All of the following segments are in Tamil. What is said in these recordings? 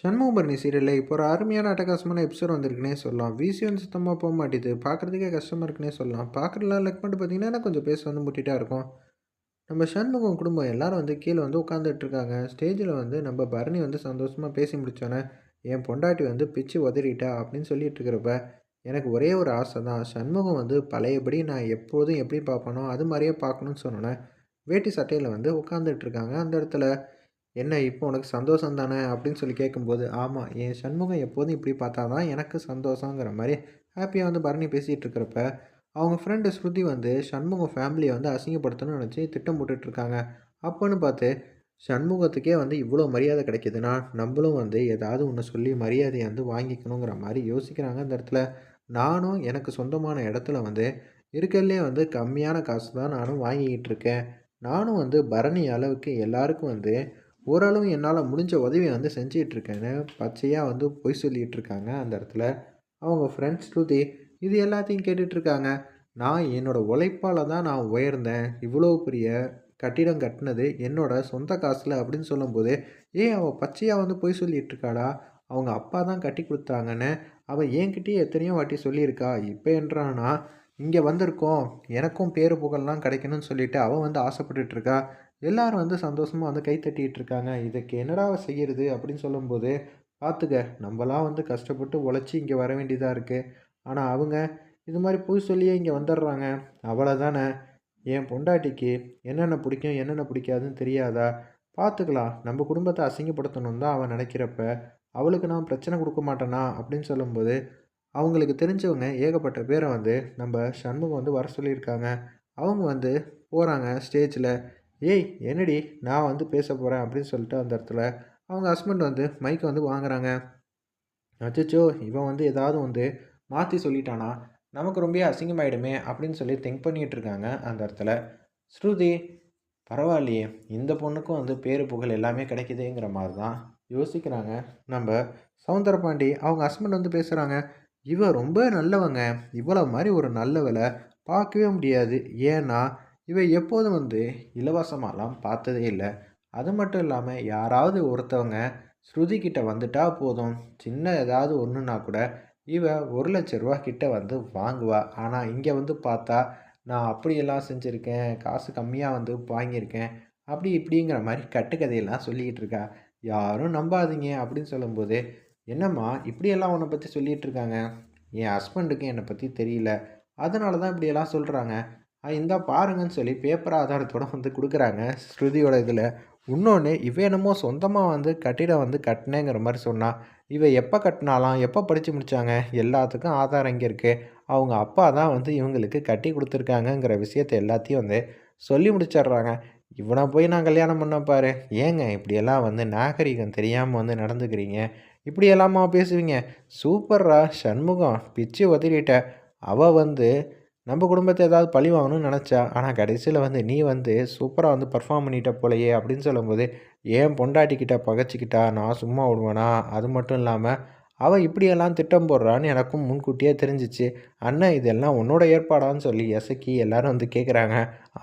சண்முகபரணி சீரியலில் இப்போ ஒரு அருமையான அட்டகாசமான எபிசோட் வந்திருக்குனே சொல்லலாம். விசி வந்து சுத்தமாக போக மாட்டேது. பார்க்குறதுக்கே கஷ்டமாக இருக்குன்னே சொல்லலாம். பார்க்குறதுலாம் லைக் பண்ணிட்டு பார்த்தீங்கன்னா கொஞ்சம் பேச வந்து முட்டிட்டா இருக்கும். நம்ம சண்முகம் குடும்பம் எல்லாரும் வந்து கீழே வந்து உட்காந்துட்டு இருக்காங்க. ஸ்டேஜில் வந்து நம்ம பரணி வந்து சந்தோஷமாக பேசி முடித்தோன்னே என் பொண்டாட்டி வந்து பிச்சு உதறிட்டா? அப்படின்னு சொல்லிட்டு இருக்கிறப்ப எனக்கு ஒரே ஒரு ஆசை தான். சண்முகம் வந்து பழையபடி நான் எப்போதும் எப்படி பார்ப்பனோ அது மாதிரியே பார்க்கணுன்னு சொன்னோன்னே வேட்டி சட்டையில் வந்து உட்காந்துட்டு இருக்காங்க. அந்த இடத்துல என்ன இப்போ உனக்கு சந்தோஷம் தானே? அப்படின்னு சொல்லி கேட்கும்போது ஆமாம் என் சண்முகம் எப்போதும் இப்படி பார்த்தா தான் எனக்கு சந்தோஷங்கிற மாதிரி ஹாப்பியாக வந்து பரணி பேசிகிட்டு இருக்கிறப்ப அவங்க ஃப்ரெண்டு ஸ்ருதி வந்து சண்முகம் ஃபேமிலியை வந்து அசிங்கப்படுத்தணும்னு நினச்சி திட்டம் போட்டுட்ருக்காங்க அப்போன்னு பார்த்து சண்முகத்துக்கே வந்து இவ்வளோ மரியாதை கிடைக்கிதுன்னா நம்மளும் வந்து ஏதாவது ஒன்று சொல்லி மரியாதையை வந்து வாங்கிக்கணுங்கிற மாதிரி யோசிக்கிறாங்க அந்த இடத்துல. நானும் எனக்கு சொந்தமான இடத்துல வந்து இருக்கிறதுலே வந்து கம்மியான காசு தான் நானும் வாங்கிக்கிட்டு இருக்கேன். நானும் வந்து பரணி அளவுக்கு எல்லாருக்கும் வந்து ஓரளவு என்னால் முடிஞ்ச உதவியை வந்து செஞ்சிகிட்ருக்கேன்னு பச்சையாக வந்து பொய் சொல்லிகிட்ருக்காங்க அந்த இடத்துல. அவங்க ஃப்ரெண்ட்ஸ் ஸ்ருதி இது எல்லாத்தையும் கேட்டுட்ருக்காங்க. நான் என்னோடய உழைப்பால் தான் நான் உயர்ந்தேன். இவ்வளோ பெரிய கட்டிடம் கட்டினது என்னோட சொந்த காசில் அப்படின்னு சொல்லும்போது ஏன் அவள் பச்சையாக வந்து பொய் சொல்லிகிட்டு இருக்காளா அவங்க அப்பா தான் கட்டி கொடுத்தாங்கன்னு அவள் என்கிட்டயே எத்தனையோ வாட்டி சொல்லியிருக்கா. இப்போ என்றானா இங்கே வந்திருக்கோம் எனக்கும் பேரு புகழ்லாம் கிடைக்கணும்னு சொல்லிட்டு அவள் வந்து ஆசைப்பட்டுட்ருக்கா. எல்லாரும் வந்து சந்தோஷமாக வந்து கை தட்டிகிட்டு இருக்காங்க இதுக்கு என்னடா செய்கிறது அப்படின்னு சொல்லும்போது பார்த்துக்க நம்மளாம் வந்து கஷ்டப்பட்டு உழைச்சி இங்கே வர வேண்டியதாக இருக்குது ஆனால் அவங்க இது மாதிரி போய் சொல்லியே இங்கே வந்துடுறாங்க. அவ்வளோதானே என் பொண்டாட்டிக்கு என்னென்ன பிடிக்கும் என்னென்ன பிடிக்காதுன்னு தெரியாதா? பார்த்துக்கலாம். நம்ம குடும்பத்தை அசிங்கப்படுத்தணும் தான் அவன் நினைக்கிறப்ப அவளுக்கு நான் பிரச்சனை கொடுக்க மாட்டேனா? அப்படின்னு சொல்லும்போது அவங்களுக்கு தெரிஞ்சவங்க ஏகப்பட்ட பேரை வந்து நம்ம சண்முகம் வந்து வர சொல்லியிருக்காங்க. அவங்க வந்து போகிறாங்க ஸ்டேஜில் ஏய் என்னடி நான் வந்து பேச போகிறேன் அப்படின்னு சொல்லிட்டு அந்த இடத்துல அவங்க ஹஸ்பண்ட் வந்து மைக்கை வந்து வாங்குறாங்க. அச்சோ இவன் வந்து ஏதாவது வந்து மாற்றி சொல்லிட்டானா? நமக்கு ரொம்ப அசிங்கமாயிடுமே அப்படின்னு சொல்லி திங்க் பண்ணிகிட்டு இருக்காங்க அந்த இடத்துல. ஸ்ருதி பரவாயில்லையே இந்த பொண்ணுக்கும் வந்து பேரு புகழ் எல்லாமே கிடைக்குதுங்கிற மாதிரி தான் யோசிக்கிறாங்க நம்ம சவுந்தரபாண்டி. அவங்க ஹஸ்பண்ட் வந்து பேசுகிறாங்க இவ ரொம்ப நல்லவங்க. இவ்வளோ மாதிரி ஒரு நல்லவளை பார்க்கவே முடியாது. ஏன்னா இவ எப்போதும் வந்து இலவசமாலாம் பார்த்ததே இல்லை. அது மட்டும் இல்லாமல் யாராவது ஒருத்தவங்க ஸ்ருதி கிட்ட வந்துட்டா போதும். சின்ன ஏதாவது ஒன்றுனா கூட இவ ஒரு லட்ச ரூபா கிட்ட வந்து வாங்குவா. ஆனால் இங்கே வந்து பார்த்தா நான் அப்படியெல்லாம் செஞ்சுருக்கேன். காசு கம்மியாக வந்து வாங்கியிருக்கேன். அப்படி இப்படிங்கிற மாதிரி கட்டுக்கதையெல்லாம் சொல்லிக்கிட்டு இருக்கா. யாரும் நம்பாதீங்க அப்படின்னு சொல்லும்போது என்னம்மா இப்படியெல்லாம் உன்னை பற்றி சொல்லிகிட்டு இருக்காங்க என் ஹஸ்பண்டுக்கு என்னை பற்றி தெரியல. அதனால தான் இப்படியெல்லாம் சொல்கிறாங்க இந்தா பாருங்கன்னு சொல்லி பேப்பர் ஆதாரத்தோடு வந்து கொடுக்குறாங்க ஸ்ருதியோட இதில். இன்னொன்று இவ என்னமோ சொந்தமாக வந்து கட்டிடம் வந்து கட்டினேங்கிற மாதிரி சொன்னான் இவ எப்போ கட்டினாலாம் எப்போ படித்து முடித்தாங்க எல்லாத்துக்கும் ஆதாரம் இங்கே இருக்குது அவங்க அப்பா தான் வந்து இவங்களுக்கு கட்டி கொடுத்துருக்காங்கங்கிற விஷயத்த எல்லாத்தையும் வந்து சொல்லி முடிச்சிடுறாங்க. இவனை போய் நான் கல்யாணம் பண்ண பாரு. ஏங்க இப்படியெல்லாம் வந்து நாகரிகம் தெரியாமல் வந்து நடந்துக்கிறீங்க? இப்படியெல்லாமா பேசுவீங்க? சூப்பர்ரா சண்முகம் பிச்சு உதறிட்ட. அவள் வந்து நம்ம குடும்பத்தை ஏதாவது பழி வாங்கணும்னு நினச்சா ஆனால் கடைசியில் வந்து நீ வந்து சூப்பராக வந்து பர்ஃபார்ம் பண்ணிட்ட போலையே அப்படின்னு சொல்லும்போது ஏன் பொண்டாட்டிக்கிட்ட பகச்சிக்கிட்டா? நான் சும்மா விடுவேனா? அது மட்டும் இல்லாமல் அவள் இப்படியெல்லாம் திட்டம் போடுறான்னு எனக்கும் முன்கூட்டியே தெரிஞ்சிச்சு. அண்ணன் இதெல்லாம் உன்னோட ஏற்பாடான்னு சொல்லி எசக்கி எல்லாரும் வந்து கேட்குறாங்க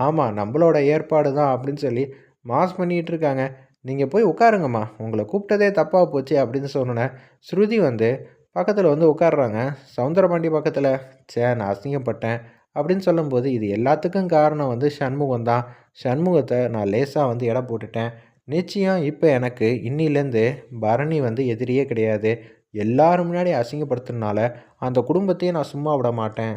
ஆமாம் நம்மளோட ஏற்பாடு தான் அப்படின்னு சொல்லி மாஸ் பண்ணிகிட்டு இருக்காங்க. நீங்கள் போய் உட்காருங்கம்மா. உங்களை கூப்பிட்டதே தப்பாக போச்சு அப்படின்னு சொன்னோன்னே ஸ்ருதி வந்து பக்கத்தில் வந்து உட்காடுறாங்க சவுந்தரபாண்டி பக்கத்தில். சே நான் அசிங்கப்பட்டேன். அப்படின்னு சொல்லும்போது இது எல்லாத்துக்கும் காரணம் வந்து சண்முகம் தான் சண்முகத்தை நான் லேசாக வந்து இடம் போட்டுட்டேன். நிச்சயம் இப்போ எனக்கு இன்னிலேருந்து பரணி வந்து எதிரியே கிடையாது. எல்லாரும் முன்னாடி அசிங்கப்படுத்துனால அந்த குடும்பத்தையே நான் சும்மா விட மாட்டேன்.